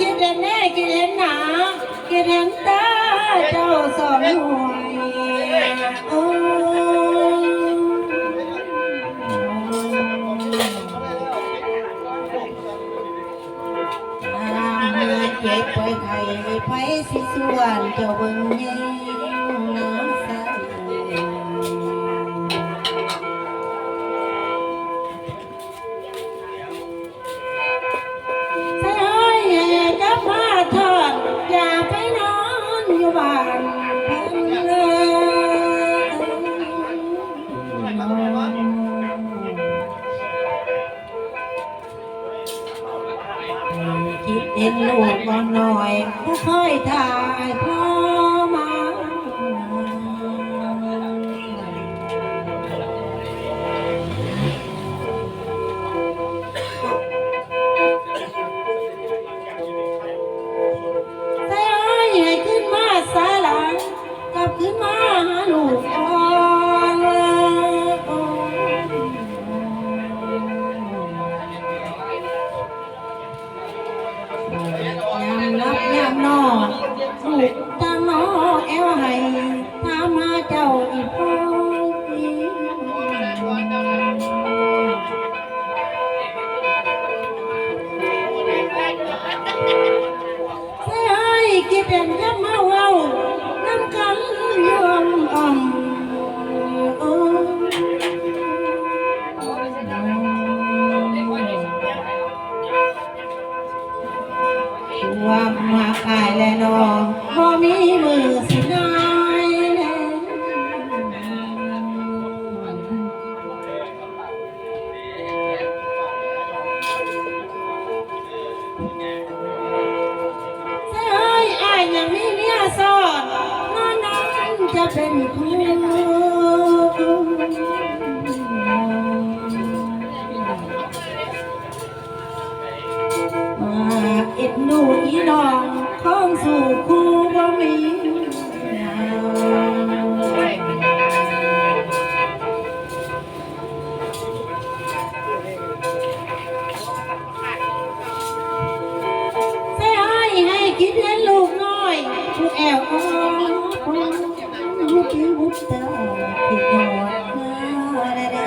คิดเห็นแน่คิดเห็นหนาคิดเห็นตาเจ้าสองหวยโอ้น้ำมีเจ็บไปไข่ไปสิส่วนเจ้าเบิ่งยิง เห็นลูกบ่น้อยผู้คอยทายพ่อ ว่ามาขายและนองพอมีมือสินายแลใช่เอ้ยอายยังมีเมียสอนนอนนั้นจะเป็นคู่ ผู้แอวอ่อนผู้ที่วุฒตาที่หอดมาได้ได้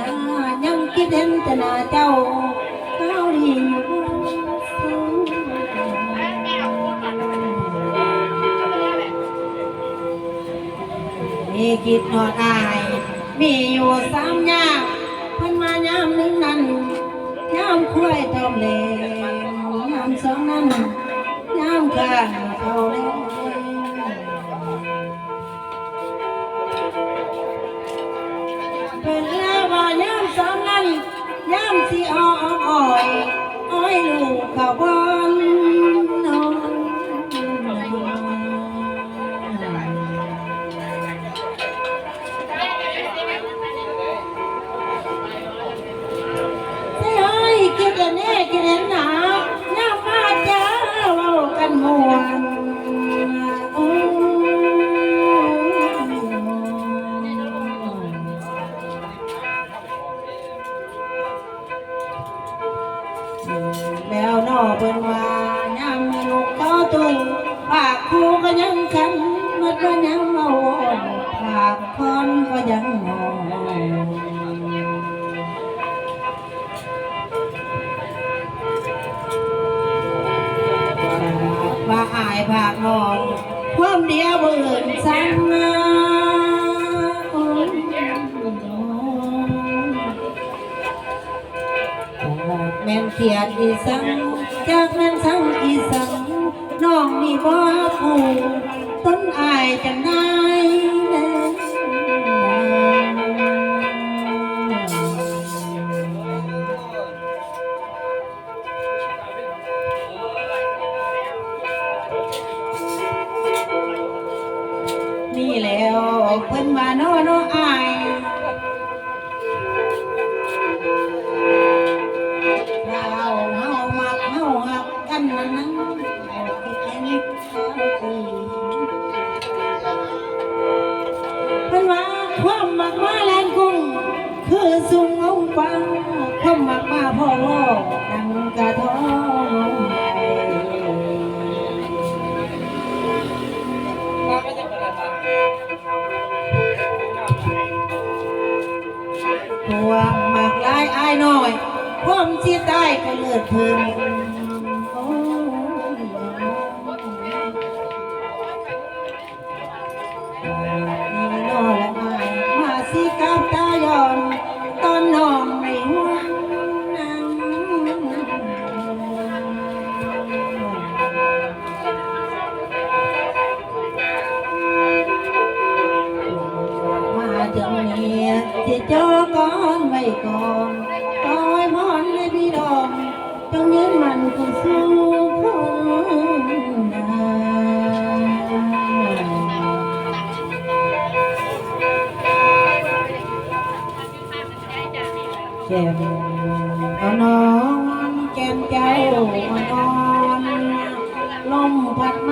ใเมียนี่นะยังคิดเห็นแต่หน้าเจ้าเขาดีอยู่สูงมีกิดนอดอายมีอยู่สามยาพันมายามหนึ่งนั้นยามคุ้ยเท่าเลยามสองนั้นยามกลาง อ้ยคิดแต่แน่คิดเห็นหนาหน้ามาจ้าเว้ากันมวนโอ้แล้วนอเปิ้นว่ายังลูกต่อตุ้งปากครูก็ยังคันมัดว่ายังเมาอ่อนปากคอนก็ยังงอาอายภาคน้องความเดียวบ่อื่นสั่งมาโอ้ยจากแม่นเขียดอีสังจากแม่นสังอีสังน้องนี่บ่ผู้ต้นอายจังได อยเพิ่นว่าน้อน้ออายเราเฮามักเฮาหักกันนั้น วามมักลายอายน้อยความสิตายก็เลือดเพิ่นโอ้ยนี่นอละอายมาสิกับตายอนตอนน้องในห่วงมาจังนี้ที่จอก่อนไว้ยพรให้พี่ดองจงยืนมันคงสู้คนนาก้ มเอานอนแก้มเจ้าอ่อนลมพัดมา